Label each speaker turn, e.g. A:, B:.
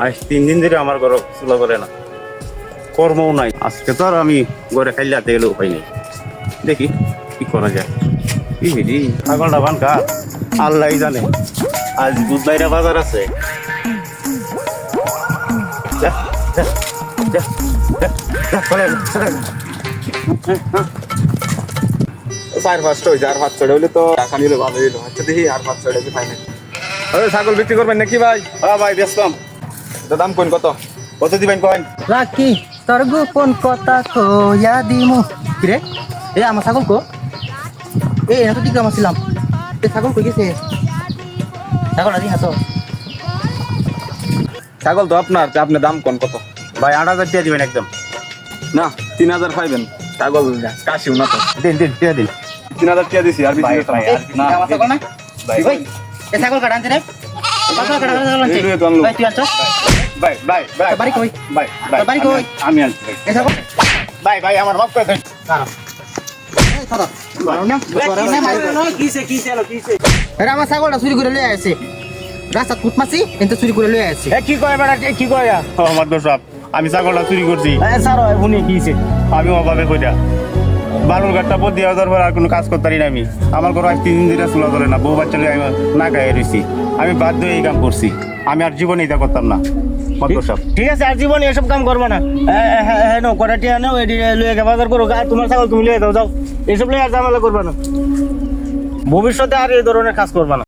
A: আজ তিন দিন ধরে আমার ঘর চুলা করে না। কর্মও নাই। আজকে তো আর আমি ঘরে খাইলে হাতে গেলেও নাই। দেখি কি করা যায়। কি হেরি ছাগলটা বানকা আল্লাহ জানে। আজ বুধবাইরা বাজার আছে।
B: চার পাঁচ ছটা হলে তো নিলে ভালো হইল। আচ্ছা ছাগল বিক্রি করবেন নাকি ভাই?
A: হ্যাঁ ভাই ব্যস্তম
B: এটা দাম কোন কত?
A: কত দিবেন কয়েন?
C: রাখি তোর গোপন কথা কয়া দিমু? কিরে এ আমার ছাগল কো? এ এত দিকে আমার ছিলাম এ ছাগল কই গেছে? ছাগল আদি হাতো
B: ছাগল তো আপনার তা আপনি দাম কোন কত?
A: ভাই আট হাজার টাকা দিবেন একদম।
B: না তিন হাজার পাইবেন। ছাগল কাশিও না তো
A: দিন দিন টাকা দিন।
B: তিন হাজার টাকা দিছি আর বেশি
A: ভাই,
B: না।
C: ছাগল না?
A: ভাই।
C: এ ছাগল কাটা রে?
A: আমি- আমার
C: ছাগলটা চুরি করে লয়ে আসছে রাস্তা কুট মাসি কিন্তু চুরি করে লয়ে আসছে
A: এ কি কয় বেটা কি কয় আমার দোষ আমি ছাগলটা চুরি করছি
C: স্যার উনি কিছে
A: আমি অভাবে কইরা বালুর গাছটা পর দেওয়া পর আর কোনো কাজ করতে পারি না আমি। আমার ঘর আজ তিন দিন ধরে চুলা ধরে না, বউ বাচ্চা আমি না গায়ে রয়েছি আমি বাধ্য হয়ে এই কাম করছি। আমি আর জীবনে এটা করতাম না
C: ঠিক আছে, আর জীবনে এসব কাম করব না। হ্যাঁ নো কটা টিয়া নাও এটি লুয়ে বাজার করো। আর তোমার ছাগল তুমি লুয়ে দাও যাও। এসব লুয়ে আর জামালা করবে না। ভবিষ্যতে আর এই ধরনের কাজ করবা না।